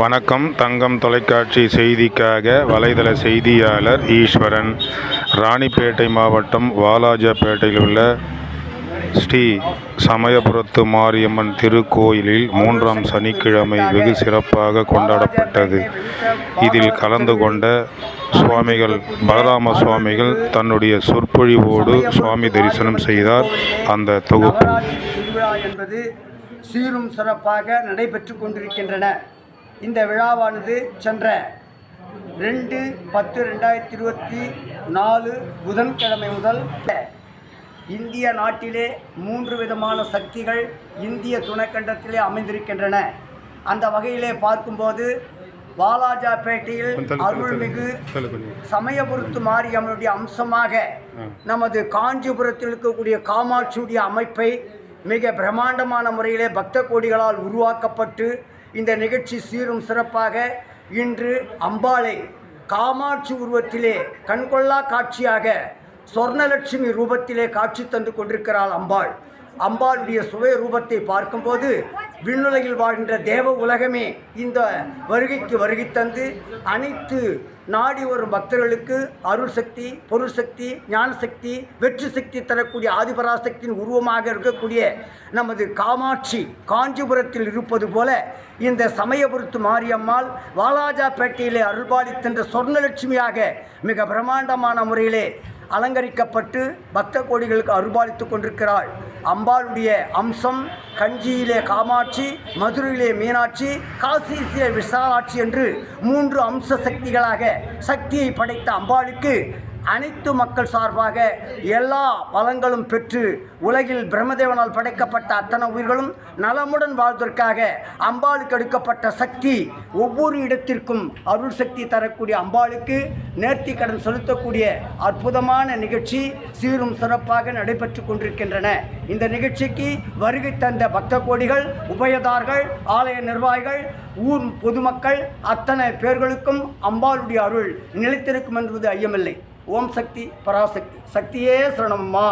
வணக்கம். தங்கம் தொலைக்காட்சி செய்திக்காக வலைதள செய்தியாளர் ஈஸ்வரன். ராணிப்பேட்டை மாவட்டம் வாலாஜாபேட்டையில் உள்ள ஸ்ரீ சமயபுரத்து மாரியம்மன் திருக்கோயிலில் மூன்றாம் சனிக்கிழமை வெகு சிறப்பாக கொண்டாடப்பட்டது. இதில் கலந்து கொண்ட சுவாமிகள் பலராம சுவாமிகள் தன்னுடைய சொற்பொழிவோடு சுவாமி தரிசனம் செய்தார். அந்த தொகுப்பு. என்பது சீரும் சிறப்பாக நடைபெற்று கொண்டிருக்கின்றன. இந்த விழாவானது சென்ற ரெண்டு பத்து ரெண்டாயிரத்தி இருபத்தி நாலு புதன்கிழமை முதல் இந்திய நாட்டிலே மூன்று விதமான சக்திகள் இந்திய துணைக்கண்டத்திலே அமைந்திருக்கின்றன. அந்த வகையிலே பார்க்கும்போது வாலாஜாபேட்டையில் அருள்மிகு சமயபுரத்து மாரியம்மனுடைய அம்சமாக நமது காஞ்சிபுரத்தில் இருக்கக்கூடிய காமாட்சியுடைய அமைப்பை மிக பிரம்மாண்டமான முறையிலே பக்த கோடிகளால் உருவாக்கப்பட்டு இந்த நிகழ்ச்சி சீரும் சிறப்பாக இன்று அம்பாளை காமாட்சி உருவத்திலே கண்கொள்ளா காட்சியாக சொர்ணலட்சுமி ரூபத்திலே காட்சி தந்து கொண்டிருக்கிறாள் அம்பாள். அம்பாளுடைய சுய ரூபத்தை பார்க்கும்போது விண்ணுலகில் வாழ்கின்ற தேவ உலகமே இந்த வருகைக்கு வருகை தந்து அனைத்து நாடி வரும் பக்தர்களுக்கு அருள் சக்தி பொருள் சக்தி ஞான சக்தி வெற்றி சக்தி தரக்கூடிய ஆதிபராசக்தியின் உருவமாக இருக்கக்கூடிய நமது காமாட்சி காஞ்சிபுரத்தில் இருப்பது போல இந்த சமயபுரத்து மாரியம்மாள் வாலாஜாபேட்டையிலே அருள்பாலித்தென்ற சொர்ணலட்சுமியாக மிக பிரம்மாண்டமான முறையிலே அலங்கரிக்கப்பட்டு பக்த கோடிகளுக்கு அருபாலித்து கொண்டிருக்கிறாள். அம்பாளுடைய அம்சம் கஞ்சியிலே காமாட்சி மதுரையிலே மீனாட்சி காசியிலே விசாலாட்சி என்று மூன்று அம்ச சக்திகளாக சக்தியை படைத்த அம்பாளுக்கு அனைத்து மக்கள் சார்பாக எல்லா வளங்களும் பெற்று உலகில் பிரம்மதேவனால் படைக்கப்பட்ட அத்தனை உயிர்களும் நலமுடன் வாழ்வதற்காக அம்பாளுக்கு எடுக்கப்பட்ட சக்தி ஒவ்வொரு இடத்திற்கும் அருள் சக்தி தரக்கூடிய அம்பாளுக்கு நேர்த்தி கடன் செலுத்தக்கூடிய அற்புதமான நிகழ்ச்சி சீரும் சிறப்பாக நடைபெற்று கொண்டிருக்கின்றன. இந்த நிகழ்ச்சிக்கு வருகை தந்த பக்த கோடிகள் உபயதார்கள் ஆலய நிர்வாகிகள் ஊர் பொதுமக்கள் அத்தனை பேர்களுக்கும் அம்பாளுடைய அருள் நிலைத்திருக்கும் என்பது ஐயமில்லை. ஓம் சக்தி பராசக்தி சக்தியே சரணம்மா.